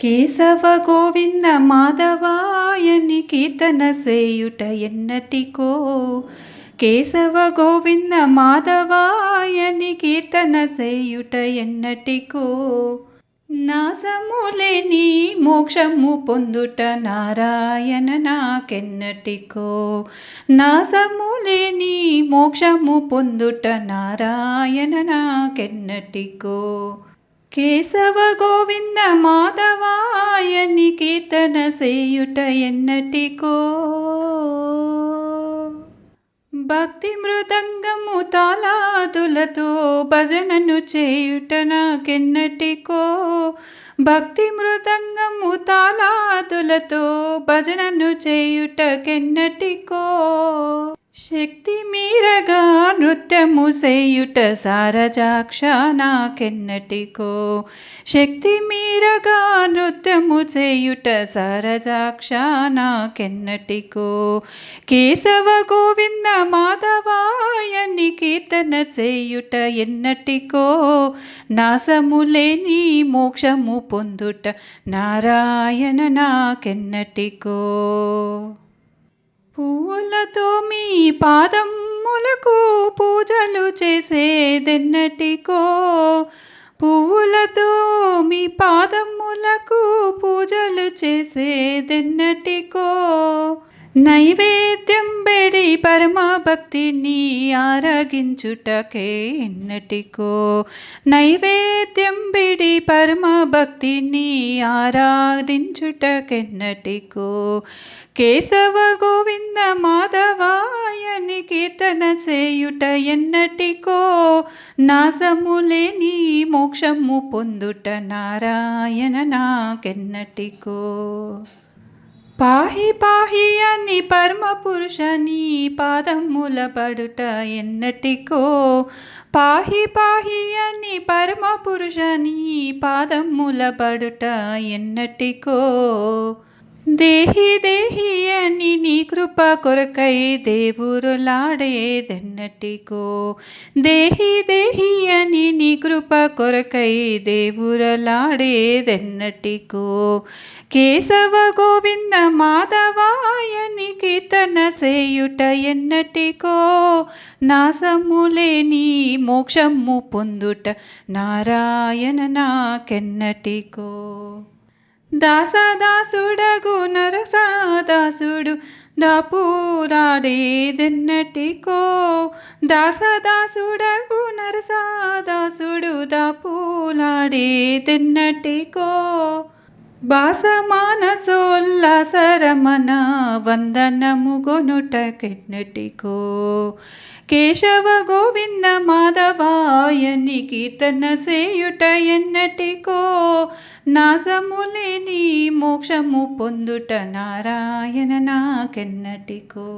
కేశవ గోవింద మాధవాయని కీర్తన సేయుట ఎన్నటికో. కేశవ గోవింద మాధవాయని కీర్తన సేయుట ఎన్నటికో. నాశములేని మోక్షము పొందుట నారాయణ నాకెన్నటికో. నాశములేని మోక్షము పొందుట నారాయణ నాకెన్నటికో. కేశవ గోవింద మాధవాయని కీర్తన చేయుట ఎన్నటికో భక్తి మృదంగము తాళాదులతో భజనను చేయుట నాకెన్నటికో భక్తి మృదంగము తాళాదులతో భజనను చేయుటకెన్నటికో శక్తి మీరగా నృత్యము చేయుట సారజాక్ష నాకెన్నటికో శక్తి మీరగా నృత్యము చేయుట సారజాక్ష నాకెన్నటికో కేశవ గోవింద మాధవాయని కీర్తన చేయుట ఎన్నటికో? నాశములేని మోక్షము పొందుట నారాయణ నాకెన్నటికో? పువ్వులతో మీ పాదం పాదములకు పూజలు చేసేదెన్నటికో పువ్వులతో మీ పాదములకు పూజలు చేసేదెన్నటికో. నైవేద్యం బెడి పరమ భక్తిని ఆరగించుటకే ఎన్నటికో. నైవేద్యం బిడి పరమ భక్తిని ఆరాధించుటకెన్నటికో. కేశవ గోవి కీర్తన చేయుట ఎన్నటికో? నాశములేని మోక్షము పొందుట నారాయణ నాకెన్నటికో? పాహి పాహి అని పరమ పురుషని పాదముల పడుట ఎన్నటికో? పాహి పాహి అని పరమ పురుషని పాదముల పడుట ఎన్నటికో? దేహి దేహి అని నీ కృప కొరకై దేవురులాడేదెన్నటికో. దేహి దేహి అని నీ కృప కొరకై దేవురలాడేదెన్నటికో. కేశవ గోవింద మాధవాయని కీర్తన చేయుట ఎన్నటికో. నాశములేని మోక్షము పొందుట నారాయణ నాకెన్నటికో. దాసదాసుడగు నరసాదాసుడు దాపూరాడేదెన్నటికో దాసదాసుడగు నరసాదాసుడు దాపూలాడేదెన్నటికో. బాసమానసోల్లాసరమణ వందనము గొనుటకెన్నటికో కేశవ గోవింద మాధవాయని కీర్తన సేయుట ఎన్నటికో. నాశములేని మోక్షము పొందుట నారాయణ నాకెన్నటికో.